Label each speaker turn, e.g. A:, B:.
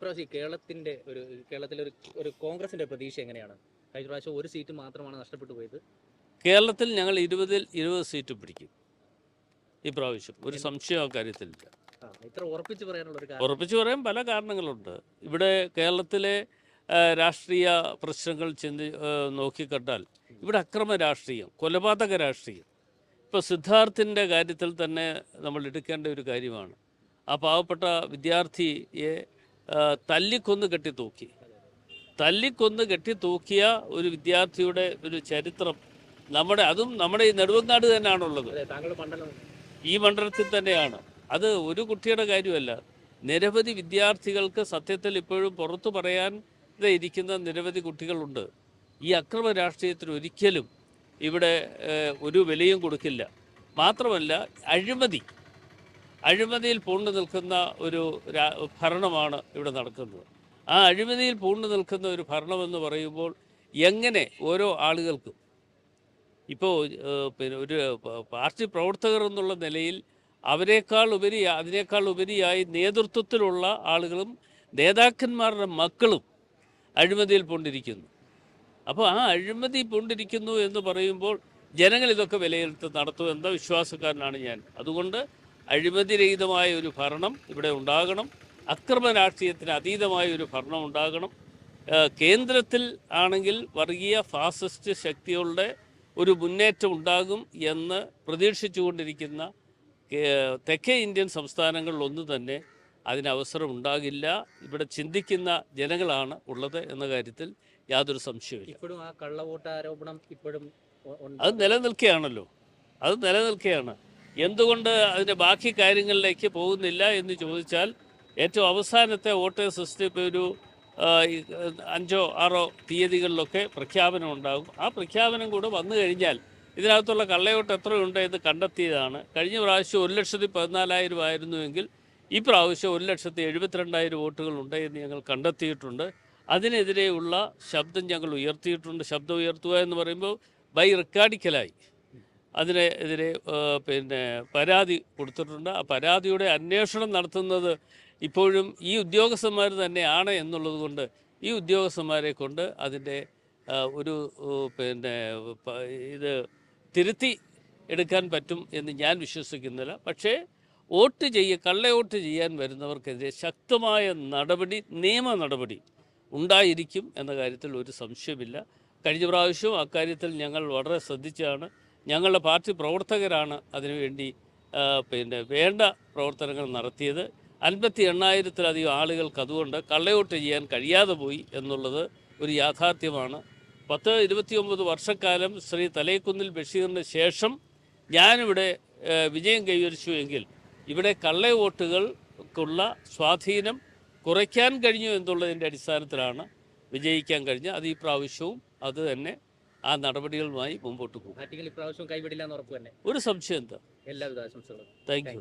A: ഇപ്രാവശ്യം കേരളത്തിന്റെ ഒരു കേരളത്തിലെ ഒരു ഒരു കോൺഗ്രസിന്റെ പ്രതീക്ഷ എങ്ങനെയാണ്? കഴിഞ്ഞ പ്രാവശ്യം ഒരു സീറ്റ് മാത്രമാണ് നഷ്ടപ്പെട്ടു പോയത്.
B: കേരളത്തിൽ ഞങ്ങൾ ഇരുപതിൽ ഇരുപത് സീറ്റ് പിടിക്കും. ഈ പ്രാവശ്യം. ഒരു സംശയം
A: ആ, ഇത്ര ഉറപ്പിച്ച് പറയാനുള്ള ഒരു
B: ഉറപ്പിച്ചു പറയാൻ പല കാരണങ്ങളുണ്ട്. ഇവിടെ കേരളത്തിലെ രാഷ്ട്രീയ പ്രശ്നങ്ങൾ ചിന്തി നോക്കിക്കണ്ടാൽ ഇവിടെ അക്രമ രാഷ്ട്രീയം കൊലപാതക രാഷ്ട്രീയം. ഇപ്പോൾ സിദ്ധാർത്ഥിന്റെ കാര്യത്തിൽ തന്നെ നമ്മൾ എടുക്കേണ്ട ഒരു കാര്യമാണ്. ആ പാവപ്പെട്ട വിദ്യാർത്ഥിയെ തല്ലിക്കൊന്ന് കെട്ടി തൂക്കി തല്ലിക്കൊന്ന് കെട്ടി തൂക്കിയ ഒരു വിദ്യാർത്ഥിയുടെ ഒരു ചരിത്രം നമ്മുടെ അതും നമ്മുടെ ഈ നെടുവങ്ങാട് തന്നെയാണുള്ളത്. ഈ മണ്ഡലത്തിൽ തന്നെയാണ്. അത് ഒരു കുട്ടിയുടെ കാര്യമല്ല. നിരവധി വിദ്യാർത്ഥികൾക്ക് സത്യത്തിൽ ഇപ്പോഴും പുറത്തു പറയാൻ ഇരിക്കുന്ന നിരവധി കുട്ടികളുണ്ട്. ഈ അക്രമ രാഷ്ട്രീയത്തിന് ഒരിക്കലും ഇവിടെ ഒരു വിലയും കൊടുക്കില്ല. മാത്രമല്ല അഴിമതി അഴിമതിയിൽ പൂണ്ടു നിൽക്കുന്ന ഒരു ഭരണമാണ് ഇവിടെ നടക്കുന്നത്. ആ അഴിമതിയിൽ പൂണ്ടു നിൽക്കുന്ന ഒരു ഭരണമെന്ന് പറയുമ്പോൾ എങ്ങനെ ഓരോ ആളുകൾക്കും ഇപ്പോൾ പിന്നെ ഒരു പാർട്ടി പ്രവർത്തകർ എന്നുള്ള നിലയിൽ അവരെക്കാൾ ഉപരി അതിനേക്കാൾ ഉപരിയായി നേതൃത്വത്തിലുള്ള ആളുകളും നേതാക്കന്മാരുടെ മക്കളും അഴിമതിയിൽ പൂണ്ടിരിക്കുന്നു. അപ്പോൾ ആ അഴിമതി പൂണ്ടിരിക്കുന്നു എന്ന് പറയുമ്പോൾ ജനങ്ങൾ ഇതൊക്കെ വിലയിരുത്തി നടത്തുമെന്ന വിശ്വാസക്കാരനാണ് ഞാൻ. അതുകൊണ്ട് അഴിമതിരഹിതമായ ഒരു ഭരണം ഇവിടെ ഉണ്ടാകണം. അക്രമ രാഷ്ട്രീയത്തിന് അതീതമായ ഒരു ഭരണം ഉണ്ടാകണം. കേന്ദ്രത്തിൽ ആണെങ്കിൽ വർഗീയ ഫാസിസ്റ്റ് ശക്തികളുടെ ഒരു മുന്നേറ്റം ഉണ്ടാകും എന്ന് പ്രതീക്ഷിച്ചുകൊണ്ടിരിക്കുന്ന തെക്കേ ഇന്ത്യൻ സംസ്ഥാനങ്ങളിലൊന്നു തന്നെ അതിനവസരം ഉണ്ടാകില്ല ഇവിടെ ചിന്തിക്കുന്ന ജനങ്ങളാണ് ഉള്ളത് എന്ന കാര്യത്തിൽ യാതൊരു സംശയമില്ല
A: ഇപ്പോഴും ആ കള്ളവോട്ട് ആരോപണം ഇപ്പോഴും.
B: അത് നിലനിൽക്കുകയാണല്ലോ. അത് നിലനിൽക്കുകയാണ്. എന്തുകൊണ്ട് അതിന്റെ ബാക്കി കാര്യങ്ങളിലേക്ക് പോകുന്നില്ല എന്ന് ചോദിച്ചാൽ ഏറ്റവും അവസാനത്തെ വോട്ടേഴ്സ് ലിസ്റ്റ് ഇപ്പോൾ ഒരു അഞ്ചോ ആറോ തീയതികളിലൊക്കെ പ്രഖ്യാപനം ഉണ്ടാകും. ആ പ്രഖ്യാപനം കൂടെ വന്നു കഴിഞ്ഞാൽ ഇതിനകത്തുള്ള കള്ളയോട്ട് എത്രയുണ്ട് എന്ന് കണ്ടെത്തിയതാണ്. കഴിഞ്ഞ പ്രാവശ്യം ഒരു ലക്ഷത്തി പതിനാലായിരം ആയിരുന്നുവെങ്കിൽ ഈ പ്രാവശ്യം ഒരു ലക്ഷത്തി എഴുപത്തിരണ്ടായിരം വോട്ടുകൾ ഉണ്ട് എന്ന് ഞങ്ങൾ കണ്ടെത്തിയിട്ടുണ്ട്. അതിനെതിരെയുള്ള ശബ്ദം ഞങ്ങൾ ഉയർത്തിയിട്ടുണ്ട്. ശബ്ദം ഉയർത്തുക എന്ന് പറയുമ്പോൾ ബൈ റെക്കാർഡിക്കലായി. അതിനെതിരെ പിന്നെ പരാതി കൊടുത്തിട്ടുണ്ട്. ആ പരാതിയുടെ അന്വേഷണം നടത്തുന്നത് ഇപ്പോഴും ഈ ഉദ്യോഗസ്ഥന്മാർ തന്നെയാണ് എന്നുള്ളത് കൊണ്ട് ഈ ഉദ്യോഗസ്ഥന്മാരെ കൊണ്ട് അതിന്റെ ഒരു പിന്നെ ഇത് തിരുത്തി എടുക്കാൻ പറ്റും എന്ന് ഞാൻ വിശ്വസിക്കുന്നില്ല. പക്ഷേ വോട്ട് ചെയ്യ കള്ള വോട്ട് ചെയ്യാൻ വരുന്നവർക്കെതിരെ ശക്തമായ നടപടി നിയമ നടപടി ഉണ്ടായിരിക്കും എന്ന കാര്യത്തിൽ ഒരു സംശയമില്ല. കഴിഞ്ഞ പ്രാവശ്യവും അക്കാര്യത്തിൽ ഞങ്ങൾ വളരെ ശ്രദ്ധിച്ചാണ് ഞങ്ങളുടെ പാർട്ടി പ്രവർത്തകരാണ് അതിനുവേണ്ടി പിന്നെ വേണ്ട പ്രവർത്തനങ്ങൾ നടത്തിയത്. അൻപത്തി എണ്ണായിരത്തിലധികം ആളുകൾക്ക് അതുകൊണ്ട് കള്ളയോട്ട് ചെയ്യാൻ കഴിയാതെ പോയി എന്നുള്ളത് ഒരു യാഥാർത്ഥ്യമാണ്. പത്ത് ഇരുപത്തിയൊമ്പത് വർഷക്കാലം ശ്രീ തലേക്കുന്നിൽ ബഷീറിന് ശേഷം ഞാനിവിടെ വിജയം കൈവരിച്ചു എങ്കിൽ ഇവിടെ കള്ളവോട്ടുകൾക്കുള്ള സ്വാധീനം കുറയ്ക്കാൻ കഴിഞ്ഞു എന്നുള്ളതിന്റെ അടിസ്ഥാനത്തിലാണ് വിജയിക്കാൻ കഴിഞ്ഞത്. അത് ഈ പ്രാവശ്യവും അത് തന്നെ ആ നടപടികളുമായി മുമ്പോട്ട് പോകും.
A: ഇപ്രാവശ്യം കൈവിടില്ല എന്ന് ഉറപ്പ് തന്നെ.
B: ഒരു സംശയം എന്താ?
A: എല്ലാവിധ ആശംസകളും.
B: Thank you